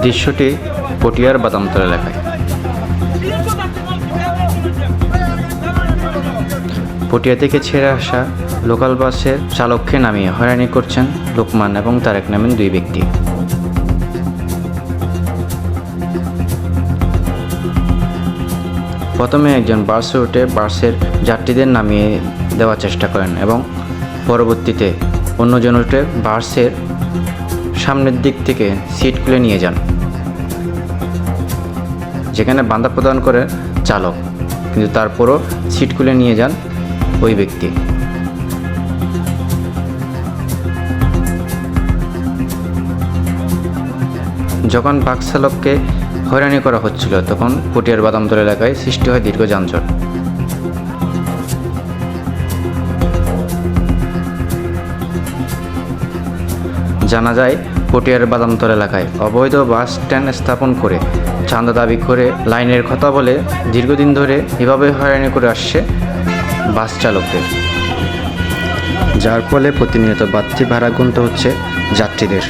দৃশ্যটি পটিয়ার বাদামতলা এলাকায়। পটিয়া থেকে ছেড়ে আসা লোকাল বাসের চালককে নামিয়ে হয়রানি করছেন লোকমান এবং তারেক নামেন দুই ব্যক্তি। প্রথমে একজন বাসে উঠে বাসের যাত্রীদের নামিয়ে দেওয়ার চেষ্টা করেন এবং পরবর্তীতে অন্যজন উঠে বাসের সামনের দিক থেকে সিট খুলে নিয়ে যান। যেখানে বাধা প্রদান করে চালক, কিন্তু তারপরও সিট খুলে নিয়ে যান ওই ব্যক্তি। যখন বাস চালককে হয়রানি করা হচ্ছিল, তখন পটিয়ার বাদামতল এলাকায় সৃষ্টি হয় দীর্ঘ যানজট। জানা যায়, পটিয়ার বাদামতল এলাকায় অবৈধ বাস স্ট্যান্ড স্থাপন করে চাঁদা দাবি করে লাইনের কথা বলে দীর্ঘদিন ধরে এভাবে হয়রানি করে আসছে বাস চালকদের। যার ফলে প্রতিনিয়ত বাড়তি ভাড়া গুনতে হচ্ছে যাত্রীদের।